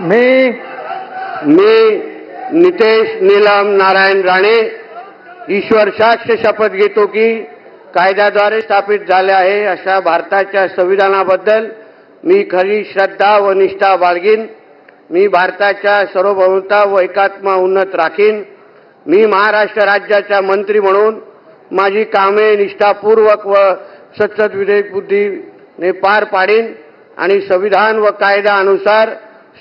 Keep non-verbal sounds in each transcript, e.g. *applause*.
मी मी नितेश नीलम नारायण राणे ईश्वर शास्त्र शपथ घेतो की कायद्याद्वारे स्थापित झाले आहे अशा भारताच्या संविधानाबद्दल मी खरी श्रद्धा व निष्ठा बाळगीन. मी भारताच्या सार्वभौमता व एकात्मा उन्नत राखीन. मी महाराष्ट्र राज्याचा मंत्री म्हणून माझी कामे निष्ठापूर्वक व सत्सद विधेयक बुद्धीने पार पाडीन आणि संविधान व कायद्यानुसार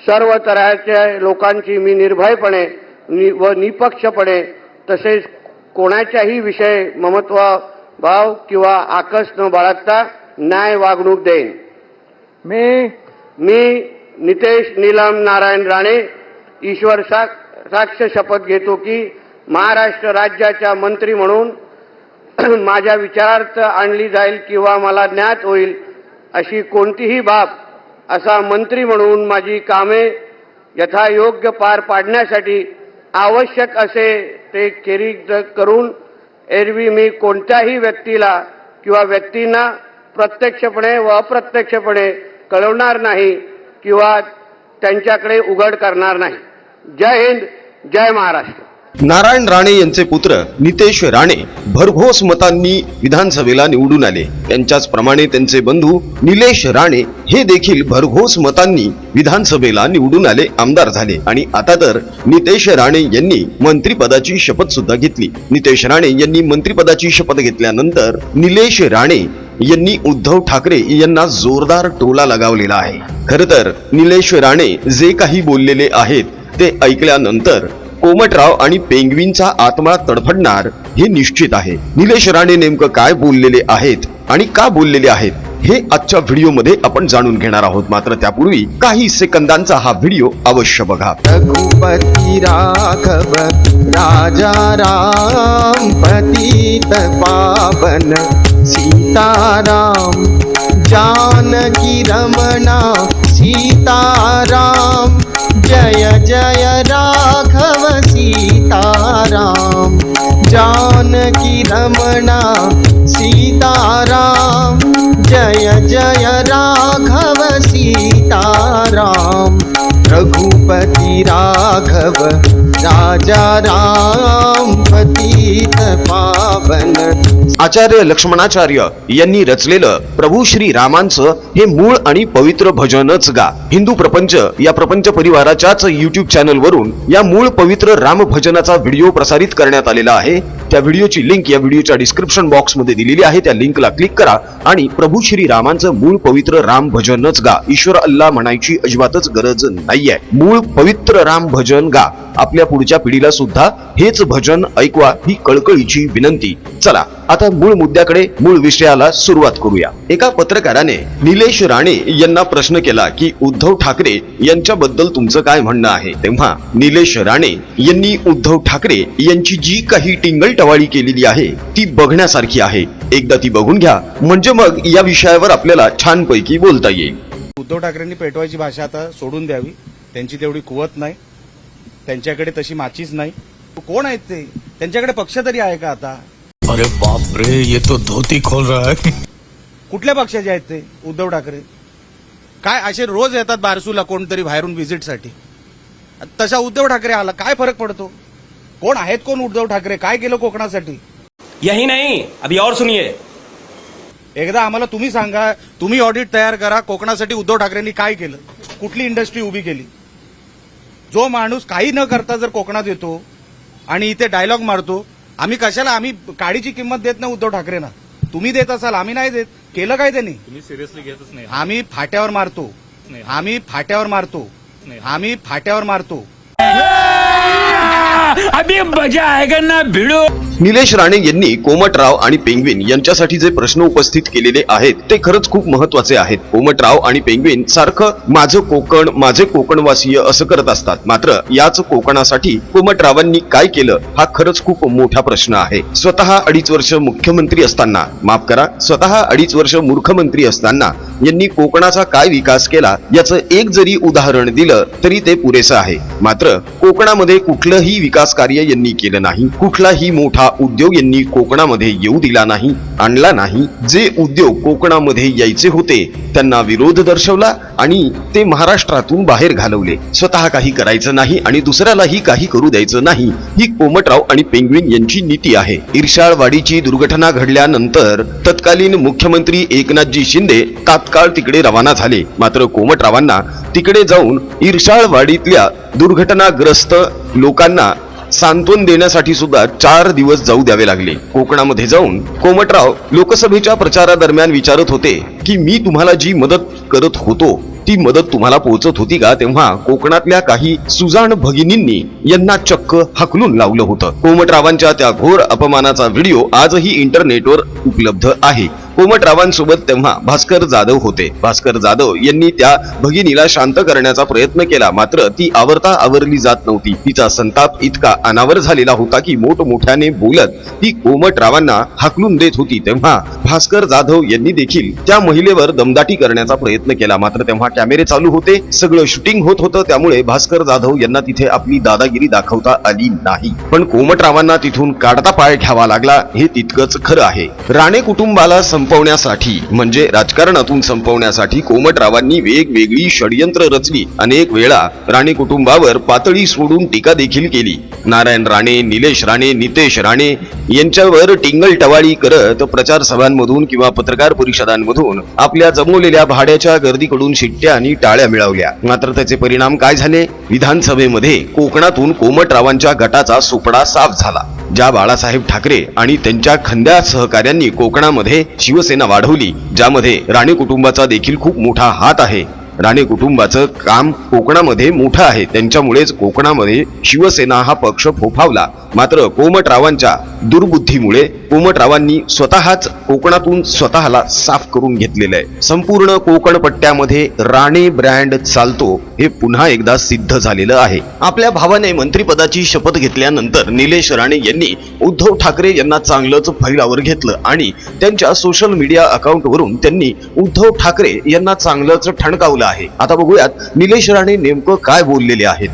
सर्व तऱ्हाच्या लोकांची मी निर्भयपणे नि व निपक्षपणे तसेच कोणाच्याही विषय ममत्व भाव किंवा आकस न बाळगता न्याय वागणूक देईन. मी मी नितेश नीलम नारायण राणे ईश्वर साक साक्ष शपथ घेतो की महाराष्ट्र राज्याच्या मंत्री म्हणून *clears throat* माझ्या विचारार्थ आणली जाईल किंवा मला ज्ञात होईल अशी कोणतीही बाब असा मंत्री म्हणून माझी कामे यथायोग्य पार पाडण्यासाठी आवश्यक असे ते खेरीज करून एरवी मी कोणत्याही व्यक्तीला किंवा व्यक्तींना प्रत्यक्षपणे व अप्रत्यक्षपणे कळवणार नाही किंवा त्यांच्याकडे उघड करणार नाही. जय हिंद जय महाराष्ट्र. नारायण राणे यांचे पुत्र नितेश राणे भरघोस मतांनी विधानसभेला निवडून आले. त्यांच्याच प्रमाणे त्यांचे बंधू निलेश राणे हे देखील भरघोस मतांनी विधानसभेला निवडून आले आमदार झाले. आणि आता तर नितेश राणे यांनी मंत्रिपदाची शपथ सुद्धा घेतली. नितेश राणे यांनी मंत्रिपदाची शपथ घेतल्यानंतर निलेश राणे यांनी उद्धव ठाकरे यांना जोरदार टोला लगावलेला आहे. खर तर निलेश राणे जे काही बोललेले आहेत ते ऐकल्यानंतर कोमटराव आणि पेंग्विनचा आत्मा तडफडणार हे निश्चित आहे. निलेश राणे नेमकं काय बोललेले आहेत आणि का बोललेले आहेत हे आजच्या व्हिडिओमध्ये आपण जाणून घेणार आहोत. मात्र त्यापूर्वी काही सेकंदांचा हा व्हिडिओ अवश्य बघा. रघुपती राघव राजा राम पतित पावन सीताराम जानकी रमणा सीताराम जय जय राघव सीताराम। जानकी रमणा सीताराम। जय जय राघव सीताराम रघुपति राघव राजा राम पतित पावन। आचार्य लक्ष्मणाचार्य यांनी रचलेलं प्रभू श्री रामांचं हे मूळ आणि पवित्र भजनच गा. हिंदू प्रपंच या प्रपंच परिवाराच्याच युट्यूब चॅनल वरून या मूळ पवित्र राम भजनाचा व्हिडिओ प्रसारित करण्यात आलेला आहे. त्या व्हिडिओची लिंक या व्हिडिओच्या डिस्क्रिप्शन बॉक्समध्ये दिलेली आहे. त्या लिंकला क्लिक करा आणि प्रभू श्री रामांचं मूळ पवित्र राम भजनच गा. ईश्वर अल्लाह म्हणायची अजिबातच गरज नाही. नाहीये. मूळ पवित्र राम भजन गा. आपल्या पुढच्या पिढीला सुद्धा हेच भजन ऐकवा ही कळकळीची विनंती. चला आता मूळ मुद्द्याकडे मूळ विषयाला सुरुवात करूया. एका पत्रकाराने निलेश राणे यांना प्रश्न केला की उद्धव ठाकरे यांच्याबद्दल तुमचं काय म्हणणं आहे? तेव्हा निलेश राणे यांनी उद्धव ठाकरे यांची जी काही टिंगल टवाळी केलेली आहे ती बघण्यासारखी आहे. एकदा ती बघून घ्या. म्हणजे मग या विषयावर आपल्याला छानपैकी बोलता येईल. उद्धव ठाकरेंनी पेटवायची भाषा आता सोडून द्यावी. त्यांची तेवढी कुवत नाही. त्यांच्याकडे तशी माचीच नाही. कोण आहेत ते? त्यांच्याकडे पक्ष तरी आहे का आता? अरे बाप रे ये तो धोती खोल रहा है. कुठल्या पक्षाचे आहेत ते? उद्धव ठाकरे. काय असे रोज येतात बारसूला कोणतरी बाहेरून व्हिजिटसाठी तसा उद्धव ठाकरे आला काय फरक पडतो? कोण आहेत कोण उद्धव ठाकरे? काय केलं कोकणासाठी? यही नहीं अभी और सुनिए. एकदा आम्हाला तुम्ही सांगा तुम्ही ऑडिट तयार करा कोकणासाठी उद्धव ठाकरेंनी काय केलं? कुठली इंडस्ट्री उभी केली? जो माणूस काही न करता जर कोकणात येतो आणि इथे डायलॉग मारतो आम्ही कशाला आम्ही काडीची किंमत देत नाही उद्धव ठाकरेंना? तुम्ही देत असाल आम्ही नाही देत. केलं काय त्यांनी? तुम्ही सिरियसली घेतच नाही. आम्ही फाट्यावर मारतो. आम्ही फाट्यावर मारतो. आम्ही फाट्यावर मारतो. अभी मजा ना भिड़ो. निलेश राणे यांनी कोमटराव आणि पेंग्विन यांच्यासाठी जे प्रश्न उपस्थित केलेले आहेत ते खरंच खूप महत्त्वाचे आहेत. कोमटराव आणि पेंग्विन सारखं माझं कोकण माझे कोकणवासीय असं करत असतात. मात्र याच कोकणासाठी कोमटरावांनी काय केलं हा खरंच खूप मोठा प्रश्न आहे. स्वतः अडीच वर्ष मुख्यमंत्री असताना माफ करा स्वतः अडीच वर्ष मूर्खमंत्री असताना यांनी कोकणाचा काय विकास केला याचं एक जरी उदाहरण दिलं तरी ते पुरेसं आहे. मात्र कोकणामध्ये कुठलंही कोणतंही विकास कार्य यांनी केलं नाही. कुठलाही मोठा उद्योग यांनी कोकणामध्ये येऊ दिला नाही आणला नाही. जे उद्योग कोकणामध्ये यायचे होते त्यांना विरोध दर्शवला आणि ते महाराष्ट्रातून बाहेर घालवले. स्वतः काही करायचं नाही आणि दुसऱ्यालाही काही करू द्यायचं नाही ही कोमटराव आणि पेंग्विन यांची नीती आहे. इर्शाळवाडीची दुर्घटना घडल्यानंतर तत्कालीन मुख्यमंत्री एकनाथजी शिंदे तात्काळ तिकडे रवाना झाले. मात्र कोमटरावांना तिकडे जाऊन इर्शाळवाडीतल्या दुर्घटनाग्रस्त लोकांना सांत्वन देण्यासाठी सुद्धा चार दिवस जाऊ द्यावे लागले. कोकणामध्ये जाऊन कोमटराव लोकसभेच्या प्रचारादरम्यान विचारत होते की मी तुम्हाला जी मदत करत होतो ती मदत तुम्हाला पोहोचत होती का? तेव्हा कोकणातल्या काही सुजाण भगिनींनी यांना चक्क हकलून लावलं होतं. कोमटरावांच्या त्या घोर अपमानाचा व्हिडिओ आजही इंटरनेटवर उपलब्ध आहे. कोमटरावांसोबत तेव्हा भास्कर जाधव होते. भास्कर जाधव यांनी त्या भगिनीला शांत करण्याचा प्रयत्न केला. मात्र ती आवरता आवरली जात नव्हती. तिचा संताप इतका अनावर झालेला होता की मोठमोठ्याने बोलत ती कोमटरावांना हाकलून देत होती. तेव्हा भास्कर जाधव यांनी देखील त्या महिलेवर दमदाटी करण्याचा प्रयत्न केला. मात्र तेव्हा कॅमेरे चालू होते. सगळं शूटिंग होत होतं. त्यामुळे भास्कर जाधव यांना तिथे आपली दादागिरी दाखवता आली नाही. पण कोमटरावांना तिथून काढता पाय घ्यावा लागला. हे तितकंच खरं आहे. राणे कुटुंबाला संपवण्यासाठी म्हणजे राजकारणातून संपवण्यासाठी कोमटरावांनी वेगवेगळी षडयंत्र रचली. अनेक वेळा राणे कुटुंबावर पातळी सोडून टीका देखील केली. नारायण राणे निलेश राणे नितेश राणे यांच्यावर टिंगल टवाळी करत प्रचार सभांमधून किंवा पत्रकार परिषदांमधून आपल्या जमवलेल्या भाड्याच्या गर्दीकडून शिट्ट्या आणि टाळ्या मिळवल्या. मात्र त्याचे परिणाम काय झाले? विधानसभेमध्ये कोकणातून कोमटरावांच्या गटाचा सुपडा साफ झाला. ज्या बाळासाहेब ठाकरे आणि त्यांच्या खंद्या सहकाऱ्यांनी कोकणामध्ये शिव शिवसेना वाढवली ज्यामध्ये राणे कुटुंबाचा देखील खूप मोठा हात आहे. राणे कुटुंबाचं काम कोकणामध्ये मोठं आहे. त्यांच्यामुळेच कोकणामध्ये शिवसेना हा पक्ष फोफावला. मात्र कोमटरावांच्या दुर्बुद्धीमुळे कोमटरावांनी स्वतःच कोकणातून स्वतःला साफ करून घेतलेलं आहे. संपूर्ण कोकण पट्ट्यामध्ये राणे ब्रँड चालतो हे पुन्हा एकदा सिद्ध झालेलं आहे. आपल्या भावाने मंत्रिपदाची शपथ घेतल्यानंतर निलेश राणे यांनी उद्धव ठाकरे यांना चांगलंच फैलावर घेतलं आणि त्यांच्या सोशल मीडिया अकाउंटवरून त्यांनी उद्धव ठाकरे यांना चांगलंच ठणकावलं आहे. आता बघूयात निलेश राणे नेमकं काय बोललेले आहेत.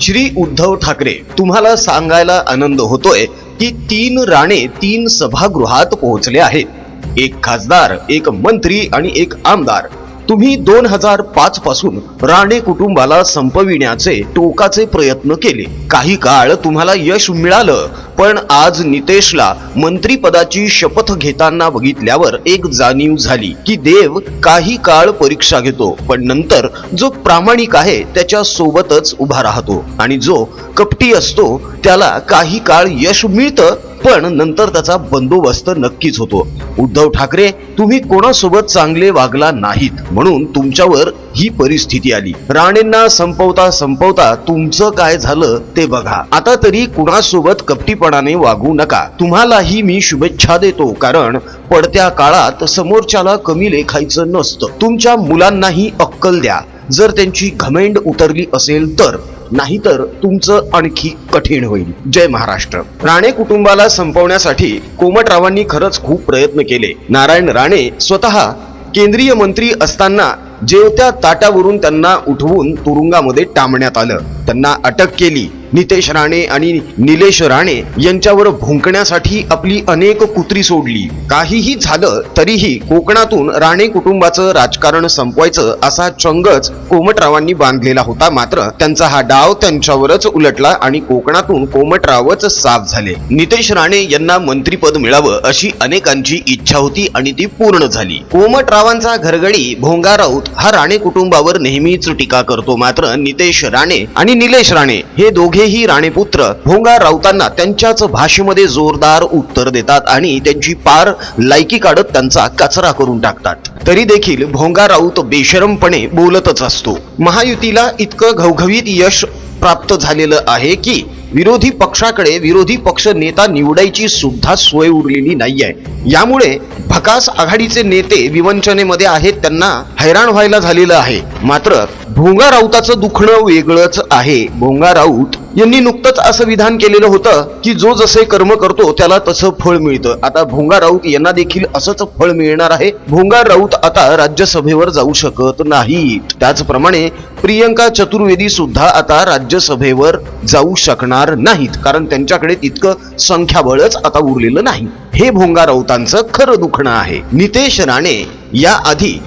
श्री उद्धव ठाकरे तुम्हाला सांगायला आनंद होतोय की तीन राणे तीन सभागृहात पोहोचले आहेत. एक खासदार एक मंत्री आणि एक आमदार. तुम्ही दोन हजार पाच पासून राणे कुटुंबाला संपविण्याचे टोकाचे प्रयत्न केले. काही काळ तुम्हाला यश मिळालं पण आज नितेशला मंत्रीपदाची शपथ घेताना बघितल्यावर एक जाणीव झाली की देव काही काळ परीक्षा घेतो पण नंतर जो प्रामाणिक आहे त्याच्या सोबतच उभा राहतो आणि जो कपटी असतो त्याला काही काळ यश मिळतं पण नंतर त्याचा बंदोबस्त नक्कीच होतो. उद्धव ठाकरे तुम्ही कोणासोबत चांगले वागला नाहीत? म्हणून तुमच्यावर ही परिस्थिती आली. राणेंना संपवता संपवता तुमचं काय झालं ते बघा. आता तरी कुणासोबत कपटीपणाने वागू नका. तुम्हालाही मी शुभेच्छा देतो कारण पडत्या काळात समोरच्याला कमी लेखायचं नसतं. तुमच्या मुलांनाही अक्कल द्या. जर त्यांची घमेंड उतरली असेल तर नाहीतर तुमचं आणखी कठीण होईल. जय महाराष्ट्र. राणे कुटुंबाला संपवण्यासाठी कोमटरावांनी खरंच खूप प्रयत्न केले. नारायण राणे स्वतः केंद्रीय मंत्री असताना जेवत्या ताटावरून त्यांना उठवून तुरुंगामध्ये टांबण्यात आलं. त्यांना अटक केली. नितेश राणे आणि निलेश राणे यांच्यावर भुंकण्यासाठी आपली अनेक कुत्री सोडली. काहीही झालं तरीही कोकणातून राणे कुटुंबाचं राजकारण संपवायचं असा चंगच कोमटरावांनी बांधलेला होता मात्र त्यांचा हा डाव त्यांच्यावरच उलटला आणि कोकणातून कोमटरावच साफ झाले. नितेश राणे यांना मंत्रीपद मिळावं अशी अनेकांची इच्छा होती आणि ती पूर्ण झाली. कोमटरावांचा घरगडी भोंगा राऊत हा राणे कुटुंबावर नेहमीच टीका करतो. मात्र नितेश राणे आणि निलेश राणे हे दोघेही राणेपुत्र भोंगा राऊतांना त्यांच्याच भाषेमध्ये जोरदार उत्तर देतात आणि त्यांची पार लायकी काढत त्यांचा कचरा करून टाकतात. तरी देखील भोंगा राऊत बेशरमपणे बोलतच असतो. महायुतीला इतकं घवघवीत यश प्राप्त झालेलं आहे की विरोधी पक्षाकडे विरोधी पक्ष नेता निवडायची सुद्धा सोय उरलेली नाही आहे यामुळे भकास आघाडीचे नेते विवंचनेमध्ये आहेत त्यांना हैराण व्हायला झालेलं आहे. मात्र भोंगा राऊताचं दुखणं वेगळंच आहे. भोंगा राऊत यांनी नुकतंच असं विधान केलेलं होतं की जो जसे कर्म करतो त्याला तसं फळ मिळतं. आता भोंगा राऊत यांना देखील असंच फळ मिळणार आहे. भोंगा राऊत आता राज्यसभेवर जाऊ शकत नाही त्याचप्रमाणे प्रियंका चतुर्वेदी सुद्धा आता राज्यसभेवर जाऊ शकणार नाहीत. कारण त्यांच्याकडे तितकं संख्याबळच आता उरलेलं नाही. हे भोंगा राऊतांचं खरं दुखणं आहे. नितेश राणे या आधी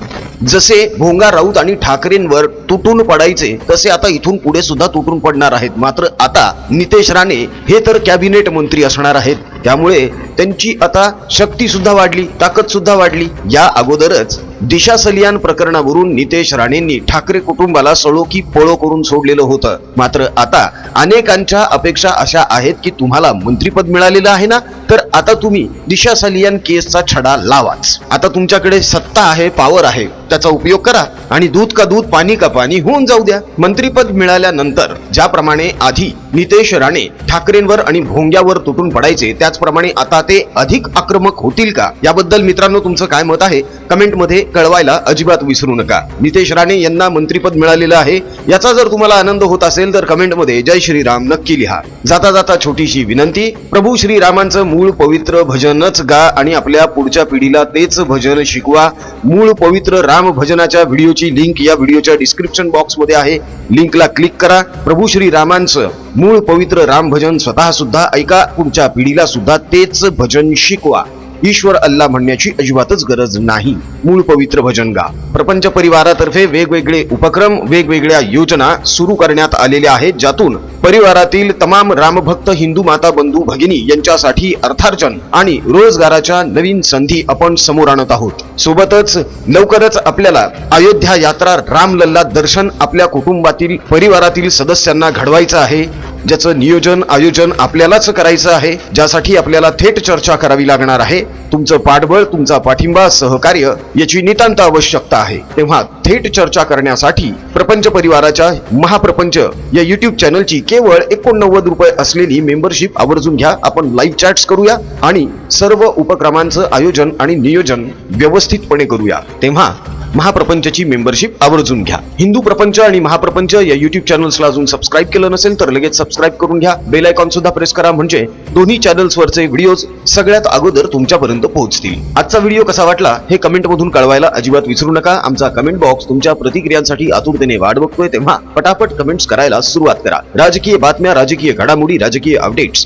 जसे भोंगा राऊत आणि ठाकरेंवर तुटून पडायचे तसे आता इथून पुढे सुद्धा तुटून पडणार आहेत. मात्र आता नितेश राणे हे तर कॅबिनेट मंत्री असणार आहेत. त्यामुळे त्यांची आता शक्ती सुद्धा वाढली ताकद सुद्धा वाढली. या अगोदरच दिशा सलियान प्रकरणावरून नितेश राणेंनी ठाकरे कुटुंबाला सळो की पळो करून सोडलेलं होतं. मात्र आता अनेकांच्या अपेक्षा अशा आहेत की तुम्हाला मंत्रीपद मिळालेलं आहे ना? तर आता तुम्ही दिशा सलियान केसचा छडा लावाच. आता तुमच्याकडे सत्ता आहे पॉवर आहे. त्याचा उपयोग करा आणि दूध का दूध पाणी का पाणी होऊन जाऊ द्या. मंत्रीपद मिळाल्यानंतर ज्याप्रमाणे आधी नितेश राणे ठाकरेंवर आणि भोंग्यावर तुटून पडायचे त्याचप्रमाणे आता ते अधिक आक्रमक होतील का? याबद्दल मित्रांनो तुमचं काय मत आहे? कमेंटमध्ये कळवायला अजिबात विसरू नका. नितेश राणे यांना मंत्रीपद मिळालेलं आहे. याचा जर तुम्हाला आनंद होत असेल तर कमेंटमध्ये जय श्रीराम नक्की लिहा. जाता जाता छोटीशी विनंती प्रभू श्रीरामांचं मूळ पवित्र भजनच गा आणि आपल्या पुढच्या पिढीला तेच भजन शिकवा. मूळ पवित्र राम भजनाच्या व्हिडिओची लिंक या व्हिडिओच्या डिस्क्रिप्शन बॉक्समध्ये आहे. लिंकला क्लिक करा. प्रभू श्री रामांचं मूळ पवित्र राम भजन स्वतः सुद्धा ऐका. पुढच्या पिढीला सुद्धा तेच भजन शिकवा. ईश्वर अल्ला म्हणण्याची अजिबातच गरज नाही. मूळ पवित्र भजन गा प्रपंच परिवारातर्फे वेगवेगळे उपक्रम वेगवेगळ्या योजना सुरू करण्यात आलेल्या आहेत ज्यातून परिवारातील तमाम रामभक्त हिंदू माता बंधू भगिनी यांच्यासाठी अर्थार्जन आणि रोजगाराच्या नवीन संधी आपण समोर आणत आहोत. सोबतच लवकरच आपल्याला अयोध्या यात्रा रामलल्ला दर्शन आपल्या कुटुंबातील परिवारातील सदस्यांना घडवायचं आहे. ज्याचं नियोजन आयोजन आपल्यालाच करायचं आहे ज्यासाठी आपल्याला थेट चर्चा करावी लागणार आहे. तुमचं पाठबळ तुमचा पाठिंबा सहकार्य याची नितांत आवश्यकता आहे. तेव्हा थेट चर्चा करण्यासाठी प्रपंच परिवाराच्या महाप्रपंच या युट्यूब चॅनलची केवळ एकोणनव्वद रुपये असलेली मेंबरशिप आवर्जून घ्या. आपण लाईव्ह चॅट्स करूया आणि सर्व उपक्रमांचं आयोजन आणि नियोजन व्यवस्थितपणे करूया. तेव्हा महाप्रपंचची मेंबरशिप आवर्जून घ्या. हिंदू प्रपंच आणि महाप्रपंच या युट्यूब चॅनल्सला अजून सबस्क्राईब केलं नसेल तर लगेच सबस्क्राईब करून घ्या. बेल आयकॉन सुद्धा प्रेस करा म्हणजे दोन्ही चॅनल्सवरचे व्हिडिओज सगळ्यात अगोदर तुमच्यापर्यंत पोहोचतील. आजचा व्हिडिओ कसा वाटला हे कमेंट मधून कळवायला अजिबात विसरू नका. आमचा कमेंट बॉक्स तुमच्या प्रतिक्रियांसाठी आतुरतेने वाट बघतोय तेव्हा पटापट कमेंट्स करायला सुरुवात करा. राजकीय बातम्या राजकीय घडामोडी राजकीय अपडेट्स